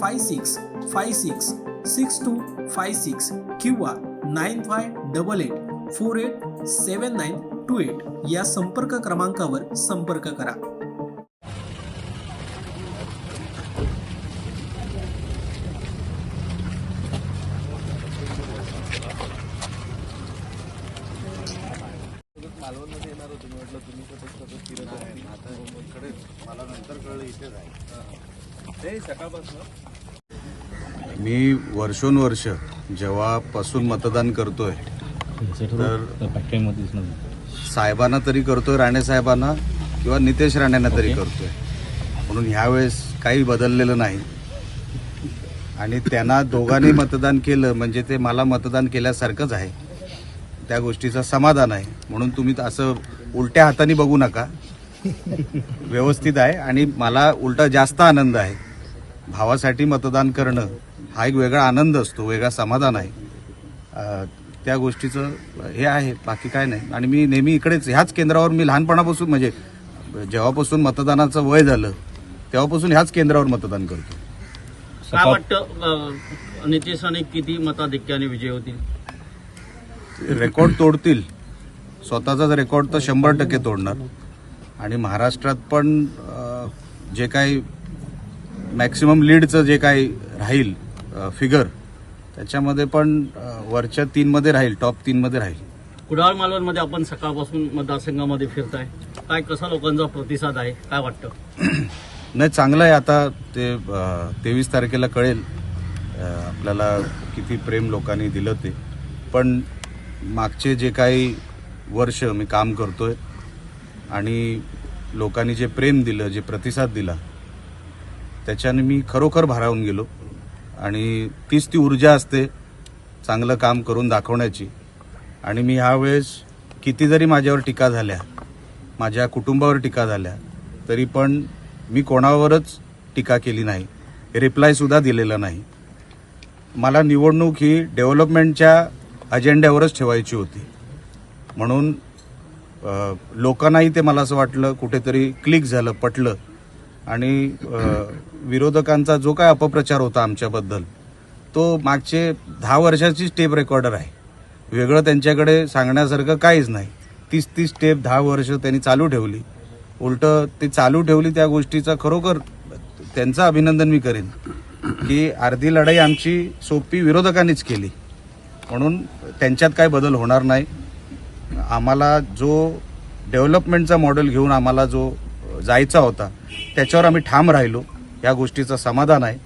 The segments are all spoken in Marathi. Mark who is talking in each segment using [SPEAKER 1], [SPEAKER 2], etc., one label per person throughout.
[SPEAKER 1] five six five six six two five six किंवा nine five double eight four eight seven nine two eight या संपर्क क्रमांकावर संपर्क करा.
[SPEAKER 2] मालवणमध्ये येणार होतो मी म्हटलं तुम्ही कसं कसं फिरत आहे आता मला नंतर कळलं इथेच आहे
[SPEAKER 3] मी वर्षोनवर्ष जेव्हापासून मतदान करतोय तर साहेबांना तरी करतोय राणे साहेबांना किंवा नितेश राणेंना तरी करतोय. म्हणून ह्यावेळेस काही बदललेलं नाही. आणि त्यांना दोघांनी मतदान केलं म्हणजे ते मला मतदान केल्यासारखंच आहे. त्या गोष्टीचं समाधान आहे. म्हणून तुम्ही असं उलट्या हाताने बघू नका. व्यवस्थित आहे आणि मला उलटा जास्त आनंद आहे. भावासाठी मतदान करणं हा एक वेगळा आनंद असतो वेगळा समाधान आहे. त्या गोष्टीचं हे आहे बाकी काय नाही. आणि मी नेहमी इकडेच ह्याच केंद्रावर मी लहानपणापासून म्हणजे जेव्हापासून मतदानाचं वय झालं तेव्हापासून ह्याच केंद्रावर मतदान करतो.
[SPEAKER 4] काय वाटतं अं, नितीश राणे किती मताधिक्याने विजय होतील?
[SPEAKER 3] रेकॉर्ड तोडतील. स्वतःचाच रेकॉर्ड तर शंभर टक्के तोडणार. आणि महाराष्ट्रात पण जे काही मॅक्सिमम लीडचं जे काही राहील फिगर त्याच्यामध्ये पण वरच्या तीनमध्ये राहील टॉप तीनमध्ये राहील.
[SPEAKER 4] कुडाळ मालवणमध्ये आपण सकाळपासून मतदारसंघामध्ये फिरताय. काय कसा लोकांचा प्रतिसाद आहे? काय वाटतं?
[SPEAKER 3] नाही चांगलं आहे आता ते तेवीस तारखेला कळेल आपल्याला किती प्रेम लोकांनी दिलं ते. पण मागचे जे काही वर्ष मी काम करतोय आणि लोकांनी जे प्रेम दिलं जे प्रतिसाद दिला त्याच्याने मी खरोखर भारावून गेलो. आणि तीच ती ऊर्जा असते चांगलं काम करून दाखवण्याची. आणि मी ह्यावेळेस किती जरी माझ्यावर टीका झाल्या माझ्या कुटुंबावर टीका झाल्या तरी पण मी कोणावरच टीका केली नाही. रिप्लायसुद्धा दिलेला नाही. मला निवडणूक ही डेव्हलपमेंटच्या अजेंड्यावरच ठेवायची होती. म्हणून लोकांनाही ते मला असं वाटलं कुठेतरी क्लिक झालं पटलं. आणि विरोधकांचा जो काय अपप्रचार होता आमच्याबद्दल तो मागचे दहा वर्षाची स्टेप रेकॉर्डर आहे. वेगळं त्यांच्याकडे सांगण्यासारखं काहीच नाही. तीस तीस स्टेप दहा वर्ष त्यांनी चालू ठेवली. उलट ते चालू ठेवली त्या गोष्टीचा खरोखर त्यांचं अभिनंदन मी करेन की अर्धी लढाई आमची सोपी विरोधकांनीच केली. म्हणून त्यांच्यात काय बदल होणार नाही. आम्हाला जो डेव्हलपमेंटचा मॉडेल घेऊन आम्हाला जो जायचा होता त्याच्यावर आम्ही ठाम राहिलो. या गोष्टीचं समाधान आहे.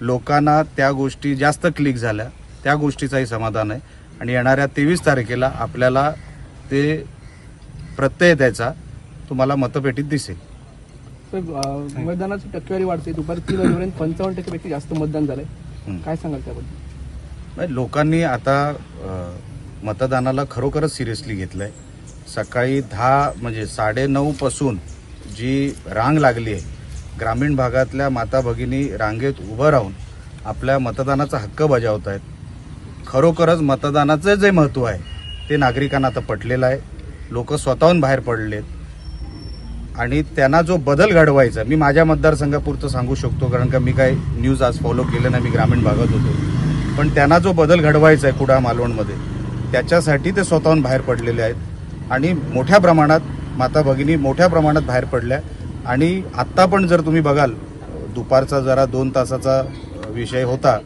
[SPEAKER 3] लोकांना त्या गोष्टी जास्त क्लिक झाल्या. त्या गोष्टीचाही समाधान आहे. आणि येणाऱ्या तेवीस तारखेला आपल्याला ते प्रत्यय त्याचा तुम्हाला मतपेटीत दिसेल.
[SPEAKER 5] मतदानाची टक्केवारी वाढते. दुपारी तीन वाजेपर्यंत पंचावन्न टक्केपेक्षा जास्त मतदान झालंय. काय सांगाल त्याबद्दल?
[SPEAKER 3] नाही, लोकांनी आता मतदानाला खरोखरच सिरियसली घेतलंय. सकाळी दहा म्हणजे साडेनऊ पासून जी रांग लागली आहे ग्रामीण भागातल्या माता भगिनी रांगेत उभं राहून आपल्या मतदानाचा हक्क बजावत आहेत. खरोखरच मतदानाचं जे महत्त्व आहे ते नागरिकांना आता पटलेलं आहे. लोक स्वतःहून बाहेर पडलेत. आणि त्यांना जो बदल घडवायचा मी माझ्या मतदारसंघापुरतं सांगू शकतो कारण का मी काय न्यूज आज फॉलो केलं नाही मी ग्रामीण भागात होतो. पण त्यांना जो बदल घडवायचा आहे कुडा मालवणमध्ये त्याच्यासाठी ते स्वतःहून बाहेर पडलेले आहेत. आणि मोठ्या प्रमाणात माता भगिनी मोठ्या प्रमाणात बाहेर पडल्या. आणि आत्ता पण जर तुम्ही बघाल दुपारचा जरा दोन तासाचा विषय होता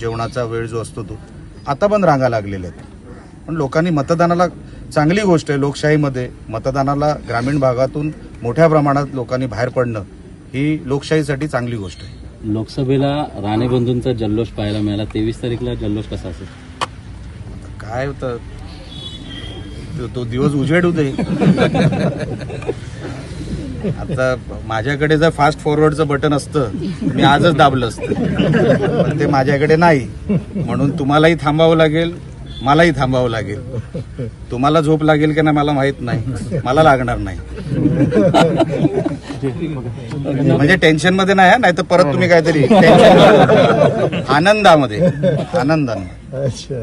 [SPEAKER 3] जेवणाचा वेळ जो असतो तो. आता पण रांगा लागलेल्या आहेत. पण लोकांनी मतदानाला चांगली गोष्ट आहे लोकशाहीमध्ये मतदानाला ग्रामीण भागातून मोठ्या प्रमाणात लोकांनी बाहेर पडणं ही लोकशाहीसाठी चांगली गोष्ट आहे.
[SPEAKER 6] लोकसभेला राणे बंधूंचा जल्लोष पाहायला मिळाला. तेवीस तारीखला जल्लोष कसा असेल?
[SPEAKER 3] काय होतं? तो- दिवस उजेड दे. आता माझ्याकडे जर फास्ट फॉरवर्डचं बटन असतं मी आजच दाबलं असतं. पण ते माझ्याकडे नाही. म्हणून तुम्हालाही थांबावं लागेल मलाही थांबावं लागेल. तुम्हाला झोप लागेल की नाही मला माहीत नाही. मला लागणार नाही. म्हणजे टेन्शनमध्ये नाही नाही तर परत तुम्ही काहीतरी आनंदामध्ये. आनंदाने.
[SPEAKER 7] अच्छा.